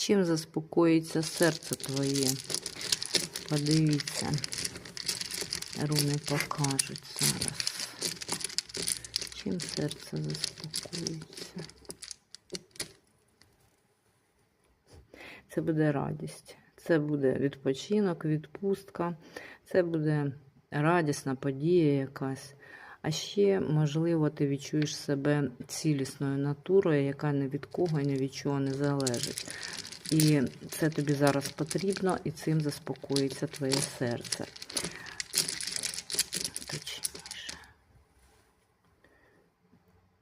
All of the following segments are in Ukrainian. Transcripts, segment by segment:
Чим заспокоїться серце твоє? Подивіться. Руни покажуть зараз. Чим серце заспокоїться? Це буде радість. Це буде відпочинок, відпустка. Це буде радісна подія якась. А ще, можливо, ти відчуєш себе цілісною натурою, яка ні від кого ні від чого не залежить. І це тобі зараз потрібно, і цим заспокоїться твоє серце. Точніше.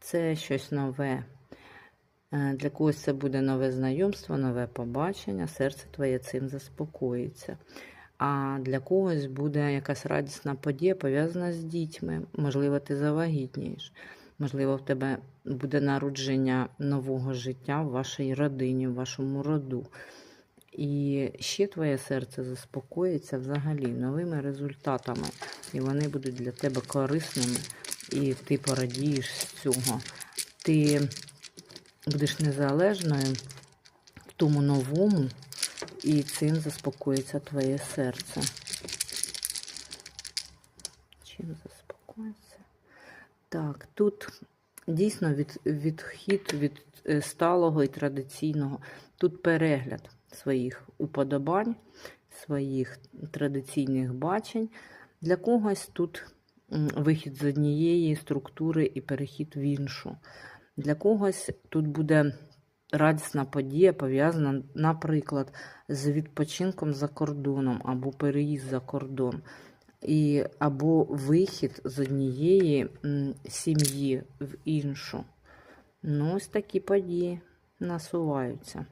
Це щось нове. Е, Для когось це буде нове знайомство, нове побачення, серце твоє цим заспокоїться. А для когось буде якась радісна подія, пов'язана з дітьми. Можливо, ти завагітнієш. Можливо, в тебе буде народження нового життя в вашій родині, в вашому роду. І ще твоє серце заспокоїться взагалі новими результатами. І вони будуть для тебе корисними, і ти порадієш з цього. Ти будеш незалежною в тому новому, і цим заспокоїться твоє серце. Чим заспокоїться? Так, тут дійсно від, відхід від е, сталого і традиційного. Тут перегляд своїх уподобань, своїх традиційних бачень. Для когось тут вихід з однієї структури і перехід в іншу. Для когось тут буде радісна подія, пов'язана, наприклад, з відпочинком за кордоном або переїзд за кордон, і, або вихід з однієї сім'ї в іншу. Ну, ось такі події насуваються.